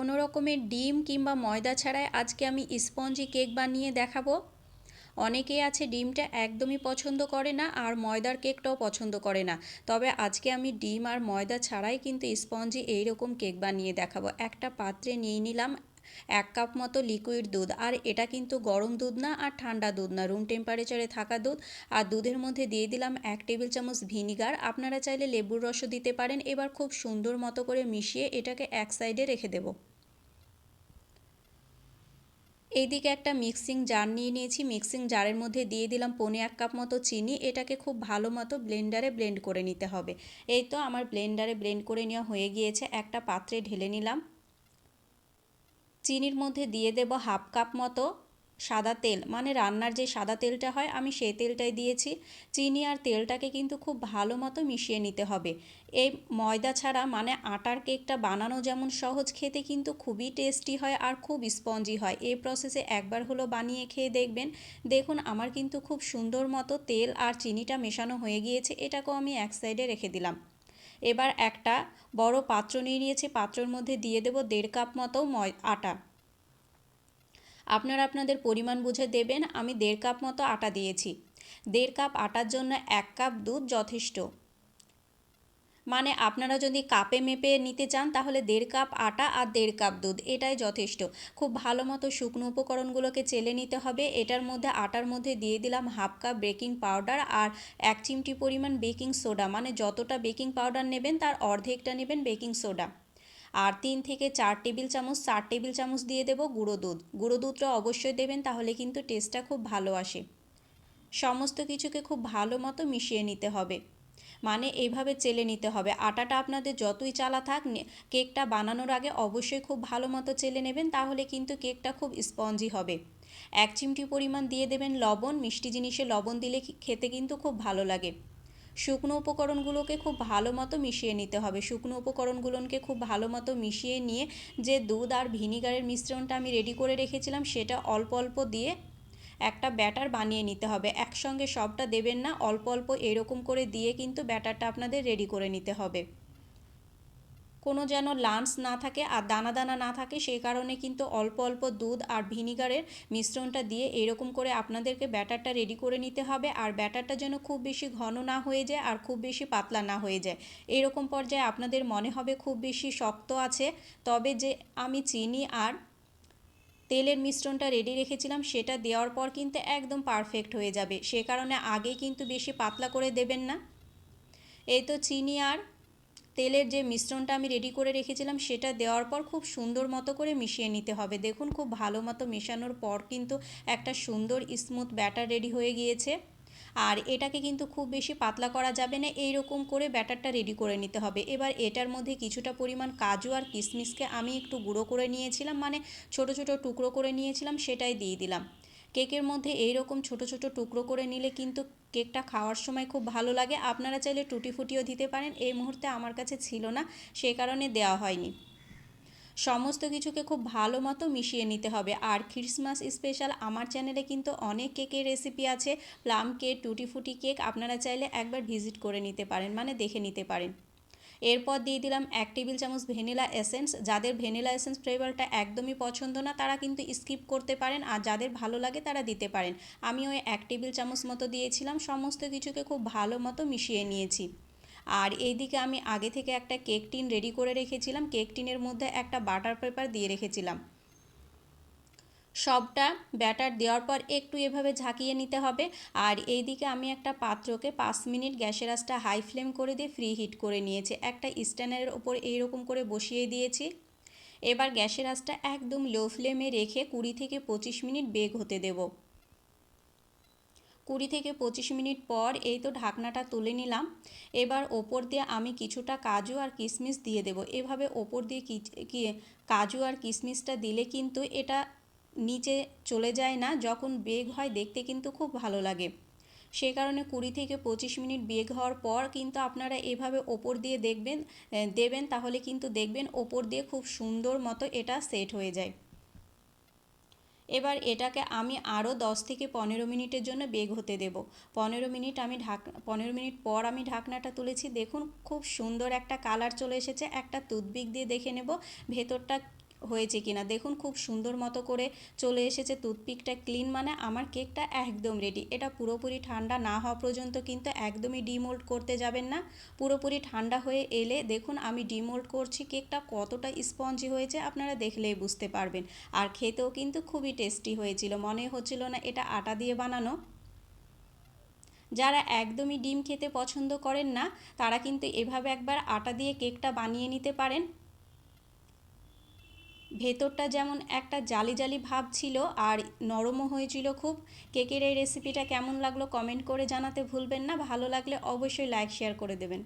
কোনো রকমের ডিম কিংবা ময়দা ছাড়াই আজকে আমি স্পঞ্জি কেক বানিয়ে দেখাবো। অনেকেই আছে ডিমটা একদমই পছন্দ করে না আর ময়দার কেকটাও পছন্দ করে না। তবে আজকে আমি ডিম আর ময়দা ছাড়াই কিন্তু স্পঞ্জি এইরকম কেক বানিয়ে দেখাবো। একটা পাত্রে নিয়ে নিলাম এক কাপ মতো লিকুইড দুধ। আর এটা কিন্তু গরম দুধ না আর ঠান্ডা দুধ না রুম টেম্পারেচারে থাকা দুধ। আর দুধের মধ্যে দিয়ে দিলাম এক টেবিল চামচ ভিনিগার। আপনারা চাইলে লেবুর রসও দিতে পারেন। এবার খুব সুন্দর মতো করে মিশিয়ে এটাকে এক সাইডে রেখে দেবো। এইদিকে একটা মিক্সিং জার নিয়ে নিয়েছি। মিক্সিং জারের মধ্যে দিয়ে দিলাম পনে এক কাপ মতো চিনি। এটাকে খুব ভালো মতো ব্লেন্ডারে ব্লেন্ড করে নিতে হবে। এই তো আমার ব্লেন্ডারে ব্লেন্ড করে নেওয়া হয়ে গিয়েছে। একটা পাত্রে ঢেলে নিলাম। চিনির মধ্যে দিয়ে দেব হাফ কাপ মতো সাদা তেল মানে রান্নার যে সাদা তেলটা হয় আমি সেই তেলটাই দিয়েছি। চিনি আর তেলটাকে কিন্তু খুব ভালো মতো মিশিয়ে নিতে হবে। এই ময়দা ছাড়া মানে আটার কেকটা বানানো যেমন সহজ, খেতে কিন্তু খুবই টেস্টি হয় আর খুব স্পঞ্জি হয়। এই প্রসেসে একবার হলো বানিয়ে খেয়ে দেখবেন। দেখুন, আমার কিন্তু খুব সুন্দর মতো তেল আর চিনিটা মেশানো হয়ে গিয়েছে, এটাকেও আমি এক সাইডে রেখে দিলাম। এবার একটা বড় পাত্র নিয়ে নিয়েছি, পাত্রের মধ্যে দিয়ে দেব দেড় কাপ মতো ময়, আটা। আপনারা আপনাদের পরিমাণ বুঝে দেবেন, আমি দেড় কাপ মতো আটা দিয়েছি। দেড় কাপ আটার জন্য এক কাপ দুধ যথেষ্ট। মানে আপনারা যদি কাপে মেপে নিতে চান, তাহলে দেড় কাপ আটা আর দেড় কাপ দুধ, এটাই যথেষ্ট। খুব ভালো মতো শুকনো উপকরণগুলোকে চেলে নিতে হবে, এটার মধ্যে, আটার মধ্যে দিয়ে দিলাম হাফ কাপ বেকিং পাউডার আর এক চিমটি পরিমাণ বেকিং সোডা। মানে যতটা বেকিং পাউডার নেবেন, তার অর্ধেকটা নেবেন বেকিং সোডা। আর তিন থেকে চার টেবিল চামচ, চার টেবিল চামচ দিয়ে দেবো গুঁড়ো দুধ। গুঁড়ো দুধটা অবশ্যই দেবেন, তাহলে কিন্তু টেস্টটা খুব ভালো আসে। সমস্ত কিছুকে খুব ভালো মতো মিশিয়ে নিতে হবে। মানে এইভাবে চেলে নিতে হবে। আটাটা আপনাদের যতই চালা থাক কেকটা বানানোর আগে অবশ্যই খুব ভালো মতো চেলে নেবেন, তাহলে কিন্তু কেকটা খুব স্পঞ্জি হবে। এক চিমটি পরিমাণ দিয়ে দেবেন লবণ। মিষ্টি জিনিসে লবণ দিলে খেতে কিন্তু খুব ভালো লাগে। শুকনো উপকরণগুলোকে খুব ভালো মতো মিশিয়ে নিতে হবে। শুকনো উপকরণগুলোকে খুব ভালো মতো মিশিয়ে নিয়ে যে দুধ আর ভিনিগারের মিশ্রণটা আমি রেডি করে রেখেছিলাম, সেটা অল্প অল্প দিয়ে একটা ব্যাটার বানিয়ে নিতে হবে। একসঙ্গে সবটা দেবেন না, অল্প অল্প এরকম করে দিয়ে কিন্তু ব্যাটারটা আপনাদের রেডি করে নিতে হবে। কোনো যেন লাঞ্চ না থাকে আর দানা দানা না থাকে, সেই কারণে কিন্তু অল্প অল্প দুধ আর ভিনিগারের মিশ্রণটা দিয়ে এরকম করে আপনাদেরকে ব্যাটারটা রেডি করে নিতে হবে। আর ব্যাটারটা যেন খুব বেশি ঘন না হয়ে যায় আর খুব বেশি পাতলা না হয়ে যায়। এরকম পর্যায়ে আপনাদের মনে হবে খুব বেশি শক্ত আছে, তবে যে আমি চিনি আর তেলের মিশ্রণটা রেডি রেখেছিলাম, সেটা দেওয়ার পর কিন্তু একদম পারফেক্ট হয়ে যাবে। সে কারণে আগে কিন্তু বেশি পাতলা করে দেবেন না। এই তো চিনি আর তেলের যে মিশ্রণটা আমি রেডি করে রেখেছিলাম, সেটা দেওয়ার পর খুব সুন্দর মতো করে মিশিয়ে নিতে হবে। দেখুন, খুব ভালো মতো মেশানোর পর কিন্তু একটা সুন্দর স্মুথ ব্যাটার রেডি হয়ে গিয়েছে। আর এটাকে কিন্তু খুব বেশি পাতলা করা যাবে না, এইরকম করে ব্যাটারটা রেডি করে নিতে হবে। এবার এটার মধ্যে কিছুটা পরিমাণ কাজু আর কিশমিশকে আমি একটু গুঁড়ো করে নিয়েছিলাম মানে ছোট ছোট টুকরো করে নিয়েছিলাম, সেটাই দিয়ে দিলাম। কেকের মধ্যে এই রকম ছোট ছোট টুকরো করে নিলে কিন্তু কেকটা খাওয়ার সময় খুব ভালো লাগে। আপনারা চাইলে টুটি ফুটিও দিতে পারেন। এই মুহূর্তে আমার কাছে ছিল না, সে কারণে দেওয়া হয়নি। সমস্ত কিছুকে খুব ভালো মতো মিশিয়ে নিতে হবে। আর খ্রিসমাস স্পেশাল আমার চ্যানেলে কিন্তু অনেক কেকের রেসিপি আছে। প্লাম কেক টুটি ফুটি কেক, আপনারা চাইলে একবার ভিজিট করে নিতে পারেন মানে দেখে নিতে পারেন। এরপর দিয়ে দিলাম এক টেবিল চামচ ভ্যানিলা এসেন্স। যাদের ভ্যানিলা এসেন্স ফ্লেভারটা একদমই পছন্দ না, তারা কিন্তু স্কিপ করতে পারেন আর যাদের ভালো লাগে তারা দিতে পারেন। আমি ওই এক টেবিল চামচ মতো দিয়েছিলাম, সমস্ত কিছুকে খুব ভালো মতো মিশিয়ে নিয়েছি। আর এইদিকে আমি আগে থেকে একটা কেক টিন রেডি করে রেখেছিলাম। কেক টিনের মধ্যে একটা বাটার পেপার দিয়ে রেখেছিলাম। সবটা ব্যাটার দেওয়ার পর একটু এভাবে ঝাঁকিয়ে নিতে হবে। আর এই দিকে আমি একটা পাত্রকে পাঁচ মিনিট গ্যাসের আঁচটা হাই ফ্লেম করে দিয়ে ফ্রি হিট করে নিয়েছি। একটা স্ট্যান্ডের ওপর এইরকম করে বসিয়ে দিয়েছি। এবার গ্যাসের আঁচটা একদম লো ফ্লেমে রেখে কুড়ি থেকে পঁচিশ মিনিট বেগ হতে দেব। কুড়ি থেকে পঁচিশ মিনিট পর এই তো ঢাকনাটা তুলে নিলাম। এবার ওপর দিয়ে আমি কিছুটা কাজু আর কিশমিশ দিয়ে দেব। এভাবে ওপর দিয়ে কাজু আর কিশমিশটা দিলে কিন্তু এটা নিচে চলে যায় না, যখন বেগ হয় দেখতে কিন্তু খুব ভালো লাগে। সে কারণে কুড়ি থেকে পঁচিশ মিনিট বেগ হওয়ার পর কিন্তু আপনারা এভাবে ওপর দিয়ে দেখবেন দেবেন, তাহলে কিন্তু দেখবেন ওপর দিয়ে খুব সুন্দর মতো এটা সেট হয়ে যায়। এবার এটাকে আমি আরও দশ থেকে পনেরো মিনিটের জন্য বেগ হতে দেব। পনেরো মিনিট আমি ঢাক, পনেরো মিনিট পর আমি ঢাকনাটা তুলেছি, দেখুন খুব সুন্দর একটা কালার চলে এসেছে, একটা টুথপিক দিয়ে দেখে নেব, ভেতরটা হয়েছে কিনা। দেখুন, খুব সুন্দর মতো করে চলে এসেছে টুথপিকটা ক্লিন মানে আমার কেকটা একদম রেডি এটা পুরোপুরি ঠান্ডা না হওয়া পর্যন্ত কিন্তু একদমই ডিমোল্ড করতে যাবেন না। পুরোপুরি ঠান্ডা হয়ে এলে দেখুন, আমি ডিমোল্ড করছি কেকটা কতটা স্পঞ্জি হয়েছে আপনারা দেখলেই বুঝতে পারবেন। আর খেতেও কিন্তু খুবই টেস্টি হয়েছিল, মনে হচ্ছিল না এটা আটা দিয়ে বানানো। যারা একদমই ডিম খেতে পছন্দ করেন না, তারা কিন্তু এভাবে একবার আটা দিয়ে কেকটা বানিয়ে নিতে পারেন। ভেতরটা যেমন একটা জালি জালি ভাব ছিল আর নরমও হয়েছিল খুব। কেকের এই রেসিপিটা কেমন লাগল কমেন্ট করে জানাতে ভুলবেন না। ভালো লাগলে অবশ্যই লাইক শেয়ার করে দেবেন।